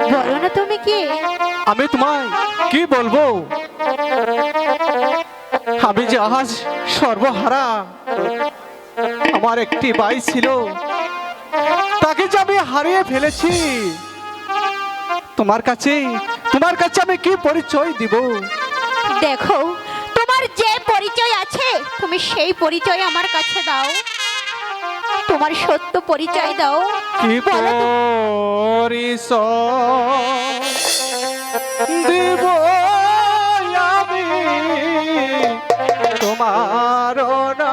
বলো না তুমি কি? আমি তোমায় কি বলব? আমি যে আজ সর্বহারা। আমার একটি বাই ছিল। তাকে যে আমি হারিয়ে ফেলেছি। তোমার কাছে তোমার কাছে আমি কি পরিচয় দিব? দেখো তোমার যে পরিচয় আছে তুমি সেই পরিচয় আমার কাছে দাও। তোমার সত্য পরিচয় দাও। কি দিব আমি তোমার না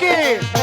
Jackie.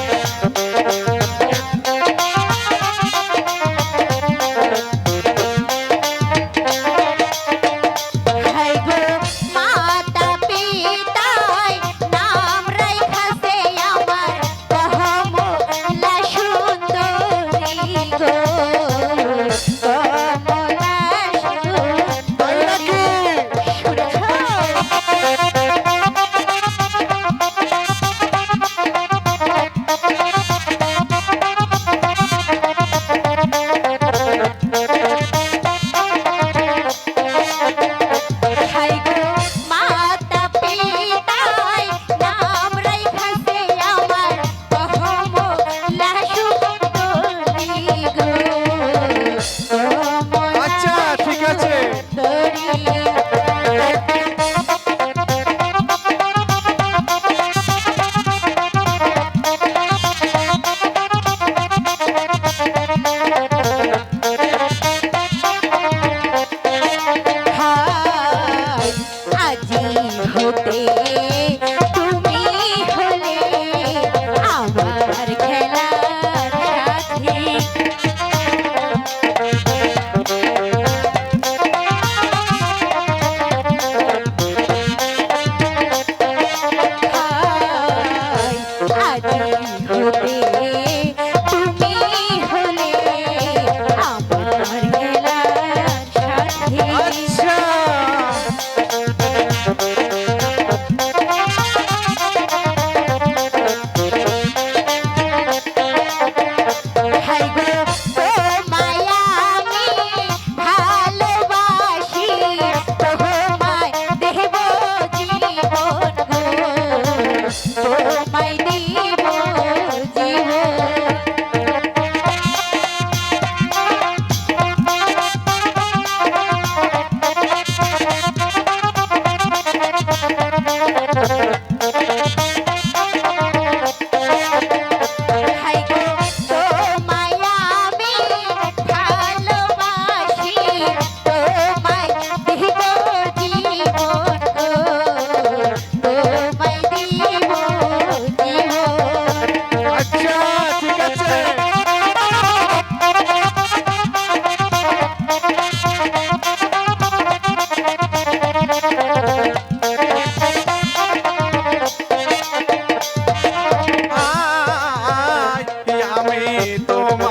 todo.